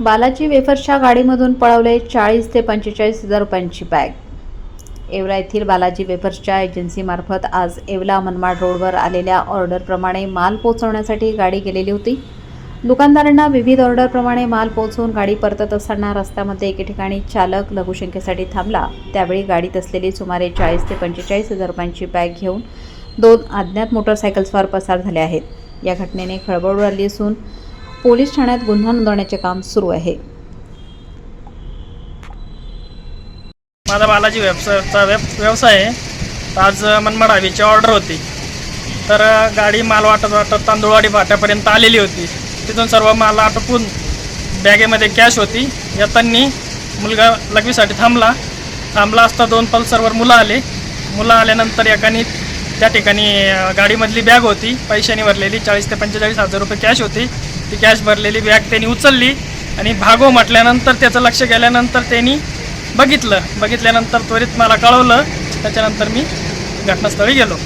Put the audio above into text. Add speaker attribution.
Speaker 1: बालाजी वेफर्सच्या गाडीमधून पळवले चाळीस ते पंचेचाळीस हजार रुपयांची बॅग. येवला येथील बालाजी वेफर्सच्या एजन्सीमार्फत आज येवला मनमाड रोडवर आलेल्या ऑर्डरप्रमाणे माल पोहोचवण्यासाठी गाडी गेलेली होती. दुकानदारांना विविध ऑर्डरप्रमाणे माल पोहोचवून गाडी परतत असताना रस्त्यामध्ये एके ठिकाणी चालक लघुशंकेसाठी थांबला. त्यावेळी गाडीत असलेली सुमारे चाळीस ते पंचेचाळीस हजार रुपयांची बॅग घेऊन दोन अज्ञात मोटरसायकल्सवर पसार झाले आहेत. या घटनेने खळबळ उडाली असून पोलीस ठाण्यात गुन्हा नोंदवण्याचे काम सुरू आहे.
Speaker 2: माझा बालाजी व्यवसायाचा व्यव व्यवसाय आहे. आज मनमाड हवीची ऑर्डर होती. तर गाडी माल वाटत वाटत तांदूळवाडी फाट्यापर्यंत आलेली होती. तिथून सर्व माल आटोपून बॅगेमध्ये कॅश होती. येताना मुलगा लघवीसाठी थांबला. थांबला असता दोन पल्सरवर मुलं आले. मुलं आल्यानंतर एकाने त्या ठिकाणी गाडीमधली बॅग होती. पैशाने भरलेली चाळीस ते पंचेचाळीस हजार रुपये कॅश होती. ती कॅश भरलेली बॅग त्यांनी उचलली आणि भागो म्हटल्यानंतर त्याचं लक्ष गेल्यानंतर त्यांनी बघितलं. बघितल्यानंतर त्वरित मला कळवलं. त्याच्यानंतर मी घटनास्थळी गेलो.